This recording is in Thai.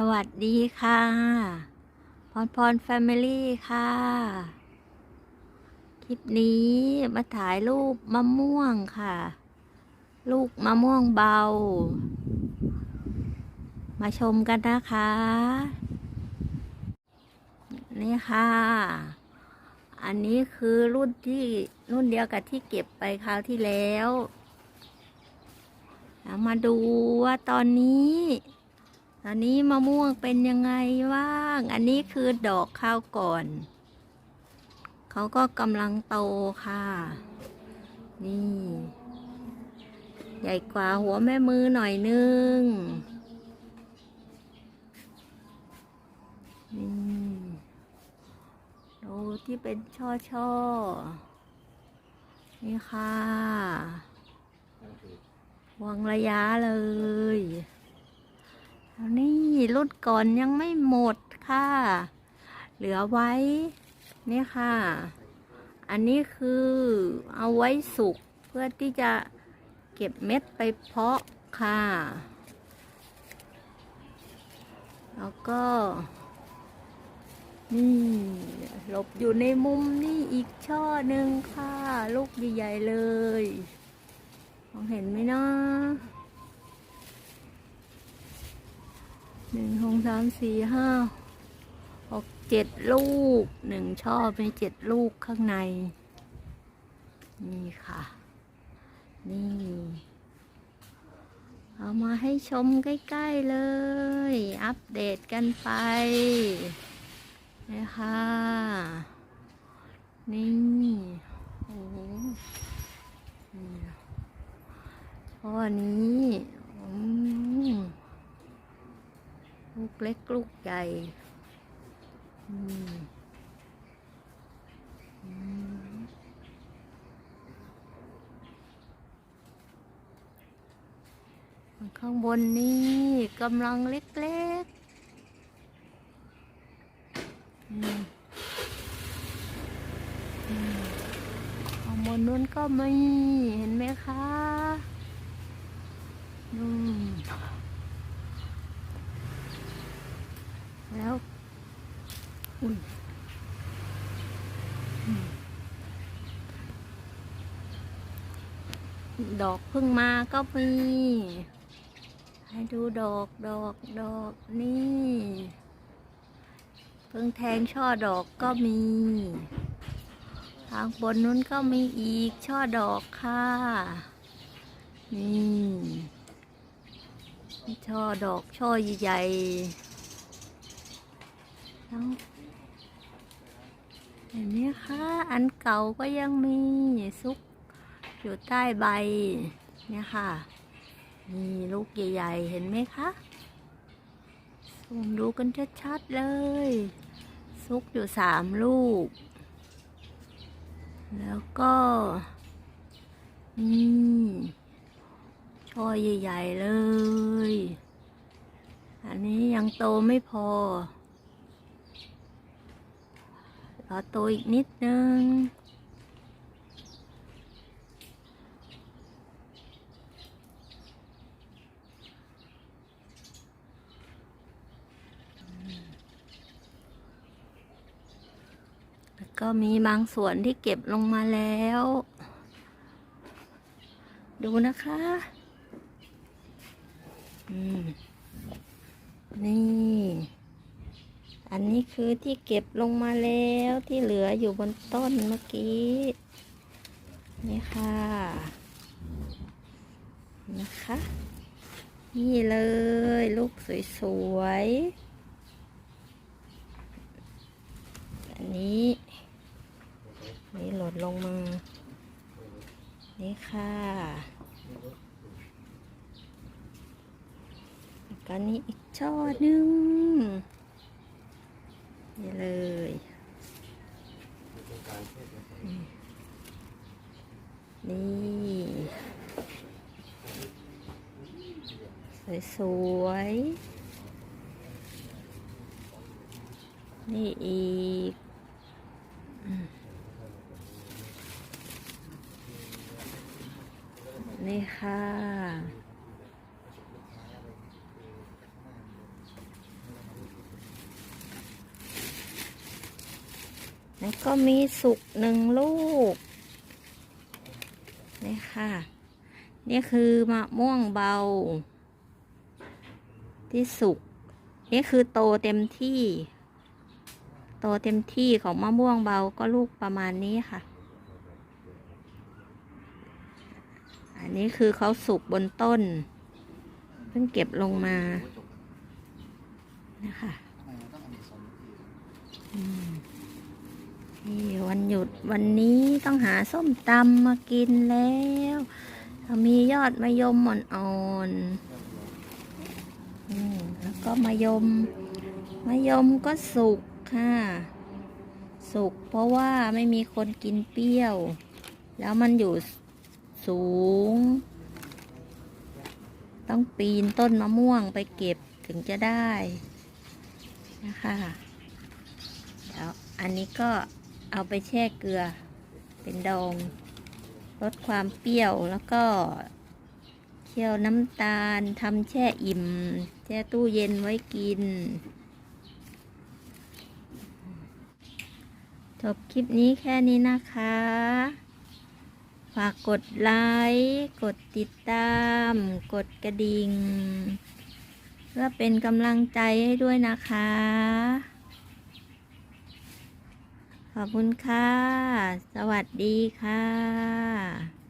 สวัสดีค่ะ พรพรแฟมิลี่ค่ะ คลิปนี้มาถ่ายรูปมะม่วงค่ะ ลูกมะม่วงเบา มาชมกันนะคะ นี่ค่ะ อันนี้คือรุ่นที่รุ่นเดียวกับที่เก็บไปคราวที่แล้วแล้วมาดูว่าตอนนี้ อนนี้มะม่วงเป็นยังไงบ้าง อันนี้คือดอกข้าวก่อน เขาก็กำลังโตค่ะ นี่ ใหญ่กว่าหัวแม่มือหน่อยนึงนี่ดูที่เป็นช่อช่อๆนี่ค่ะวางระยะเลย นี่รุ่นก่อนยังไม่หมดค่ะ เหลือไว้ นี่ค่ะ อันนี้คือเอาไว้สุกเพื่อที่จะเก็บเม็ดไปเพาะค่ะ แล้วก็ นี่หลบอยู่ในมุมนี่อีกช่อหนึ่งค่ะ ลูกใหญ่ๆเลย มองเห็นไหมเนาะ หนึ่งสองสามสี่ห้าหกเจ็ดลูกหนึ่งช่อมีเจ็ดลูกข้างใน นี่ค่ะ นี่ เอามาให้ชมใกล้ ๆ เลย อัปเดตกันไปนะคะนี่โอ้โหช่อนี้อืม ลูกเล็กลูกใหญ่ข้างบนนี่กำลังเล็กๆอืมอืมข้างบนนู้นก็มีเห็นไหมคะอืม แล้ว อุ้ยดอกเพิ่งมาก็มี ให้ดูดอกดอกดอกนี่ เพิ่งแทงช่อดอกก็มี ทางบนนู้นก็มีอีกช่อดอกค่ะ นี่ช่อดอกช่อใหญ่ๆแเห็นไหมคะอันเก่าก็ยังมีซุกอยู่ใต้ใบเนี่ยค่ะนี่ลูกใหญ่ๆ เห็นไหมคะซูมดูกันชัดๆเลย ซุกอยู่สามลูก แล้วก็นี่ช่อใหญ่ ๆ เลย อันนี้ยังโตไม่พอ รอโตอีกนิดนึงแล้วก็มีบางส่วนที่เก็บลงมาแล้ว ดูนะคะอืมนี่ อันนี้คือที่เก็บลงมาแล้วที่เหลืออยู่บนต้นเมื่อกี้ นี่ค่ะ นะคะ นี่เลย ลูกสวยๆ อันนี้ นี่หล่นลงมา นี่ค่ะแล้วก็นี่อีกช่อหนึ่ง นี่เลยนี่สวยๆ นี่อีก นี่ค่ะ แล้วก็มีสุกหนึ่งลูก นี่ค่ะ นี่คือมะม่วงเบา ที่สุก นี่คือโตเต็มที่ โตเต็มที่ของมะม่วงเบาก็ลูกประมาณนี้ค่ะ อันนี้คือเขาสุกบนต้น เพิ่งเก็บลงมา นะคะ อืม นี่วันหยุดวันนี้ต้องหาส้มตำมากินแล้วมียอดมะยมอ่อนๆแล้วก็มะยมมะยมก็สุกค่ะ สุกเพราะว่าไม่มีคนกินเปรี้ยว แล้วมันอยู่สูง ต้องปีนต้นมะม่วงไปเก็บถึงจะได้นะคะแล้วอันนี้ก็ เอาไปแช่เกลือเป็นดองลดความเปรี้ยวแล้วก็เคี่ยวน้ำตาลทำแช่อิ่ม แช่ตู้เย็นไว้กิน จบคลิปนี้แค่นี้นะคะ ฝากกดไลค์กดติดตาม กดกระดิ่ง เพื่อเป็นกำลังใจให้ด้วยนะคะ ขอบคุณค่ะ สวัสดีค่ะ